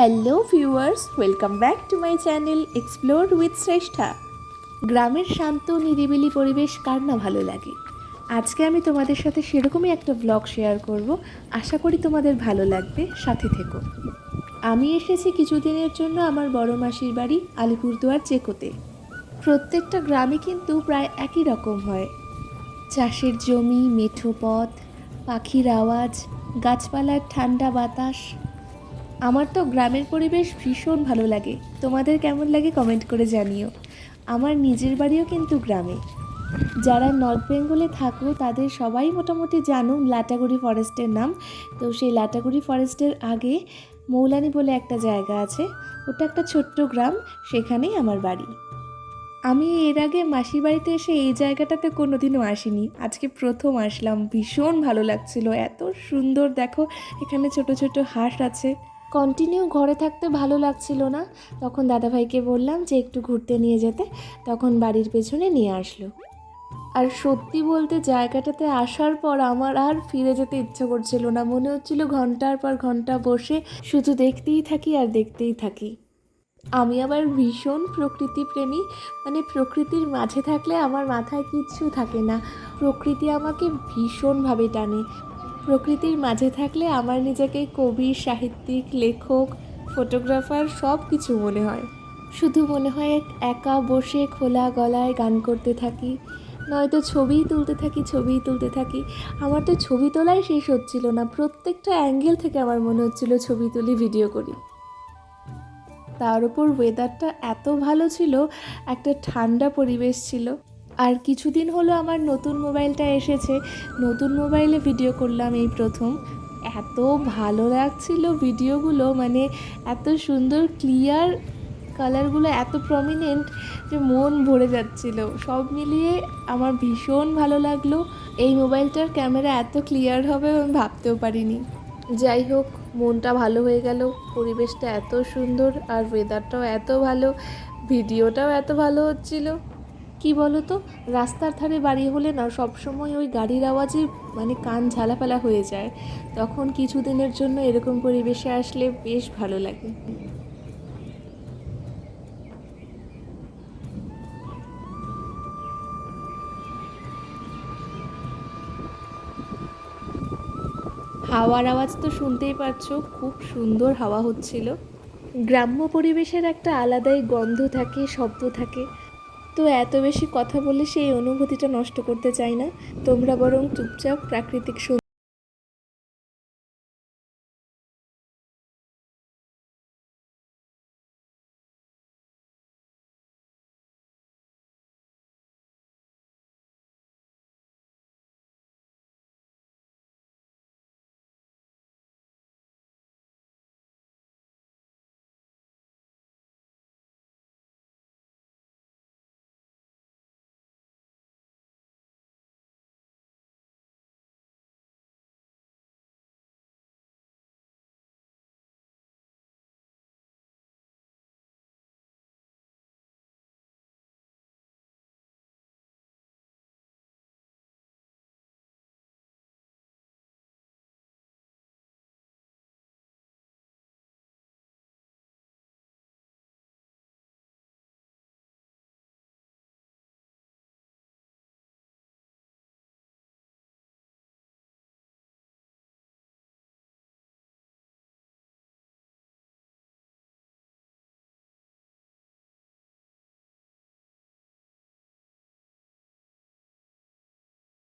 Hello viewers welcome back to my channel explore with Shreshtha গ্রামের শান্ত, নিরিবিলি পরিবেশ কার না ভালো লাগে? আজকে আমি তোমাদের সাথে সেরকমই একটা ব্লগ শেয়ার করব। আশা করি তোমাদের ভালো লাগবে। সাথে থেকো। আমি এসেছি কিছুদিনের জন্য আমার বড় মাসির বাড়ি আলিপুরদুয়ার চেকোতে। প্রত্যেকটা গ্রামে কিন্তু প্রায় একই রকম হয়। চাষের জমি, মেঠো পথ, পাখির আওয়াজ, গাছপালার ঠান্ডা বাতাস আমার তো গ্রামের পরিবেশ ভীষণ ভালো লাগে। তোমাদের কেমন লাগে কমেন্ট করে জানিও। আমার নিজের বাড়িও কিন্তু গ্রামে। যারা নর্থ বেঙ্গলে থাকো, তাদের সবাই মোটামুটি জানো লাটাগুড়ি ফরেস্টের নাম। তো সেই লাটাগুড়ি ফরেস্টের আগে মৌলানি বলে একটা জায়গা আছে। ওটা একটা ছোট্ট গ্রাম, সেখানেই আমার বাড়ি। আমি এর আগে মাসির বাড়িতে এসে এই জায়গাটাতে কোনোদিনও আসিনি। আজকে প্রথম আসলাম। ভীষণ ভালো লাগছিল। এত সুন্দর, দেখো, এখানে ছোট ছোট হাঁস আছে। কন্টিনিউ ঘরে থাকতে ভালো লাগছিল না। তখন দাদাভাইকে বললাম যে একটু ঘুরতে নিয়ে যেতে। তখন বাড়ির পেছনে নিয়ে আসলো। আর সত্যি বলতে জায়গাটাতে আসার পর আমার আর ফিরে যেতে ইচ্ছে করছিল না। মনে হচ্ছিল ঘণ্টার পর ঘণ্টা বসে শুধু দেখতেই থাকি আর দেখতেই থাকি। আমি আবার ভীষণ প্রকৃতি প্রেমী মানে প্রকৃতির মাঝে থাকলে আমার মাথায় কিচ্ছু থাকে না। প্রকৃতি আমাকে ভীষণভাবে টানে। প্রকৃতির মাঝে থাকলে আমার নিজেকে কবি, সাহিত্যিক, লেখক, ফটোগ্রাফার সব কিছু মনে হয়। শুধু মনে হয় একা বসে খোলা গলায় গান করতে থাকি। নয়তো ছবিই তুলতে থাকি ছবিই তুলতে থাকি। আমার তো ছবি তোলাই শেষ হচ্ছিল না। প্রত্যেকটা অ্যাঙ্গেল থেকে আমার মনে হচ্ছিল ছবি তুলি, ভিডিও করি। তার উপর ওয়েদারটা এত ভালো ছিল, একটা ঠান্ডা পরিবেশ ছিল। আর কিছুদিন হলো আমার নতুন মোবাইলটা এসেছে। নতুন মোবাইলে ভিডিও করলাম এই প্রথম। এত ভালো লাগছিল ভিডিওগুলো মানে এত সুন্দর ক্লিয়ার কালারগুলো এত প্রমিনেন্ট যে মন ভরে যাচ্ছিল। সব মিলিয়ে আমার ভীষণ ভালো লাগল। এই মোবাইলটার ক্যামেরা এত ক্লিয়ার হবে আমি ভাবতেও পারিনি। যাই হোক, মনটা ভালো হয়ে গেল, পরিবেশটা এত সুন্দর আর ওয়েদারটাও এত ভালো ভিডিওটাও এত ভালো হচ্ছিল। কি বলো তো রাস্তার ধারে বাড়ি হলে না সবসময় ওই গাড়ির আওয়াজে মানে কান ঝালাপালা হয়ে যায়। তখন কিছুদিনের জন্য এরকম পরিবেশে আসলে বেশ ভালো লাগে। হাওয়ার আওয়াজ তো শুনতেই পারছ খুব সুন্দর হাওয়া হচ্ছিল। গ্রাম্য পরিবেশের একটা আলাদাই গন্ধ থাকে, শব্দ থাকে। তো এত বেশি কথা বলে সেই অনুভূতিটা নষ্ট করতে চাই না। তোমরা বরং চুপচাপ প্রাকৃতিক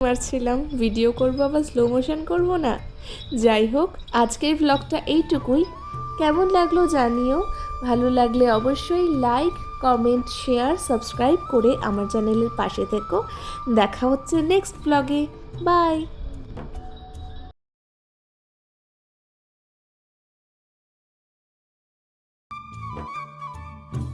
মারছিলাম ভিডিও করব আবার স্লো মোশন করব না। যাই হোক, আজকের ব্লগটা এইটুকুই। কেমন লাগল জানিও। ভালো লাগলে অবশ্যই লাইক কমেন্ট শেয়ার সাবস্ক্রাইব করে আমার চ্যানেলের পাশে থেকো। দেখা হচ্ছে নেক্সট ব্লগে বাই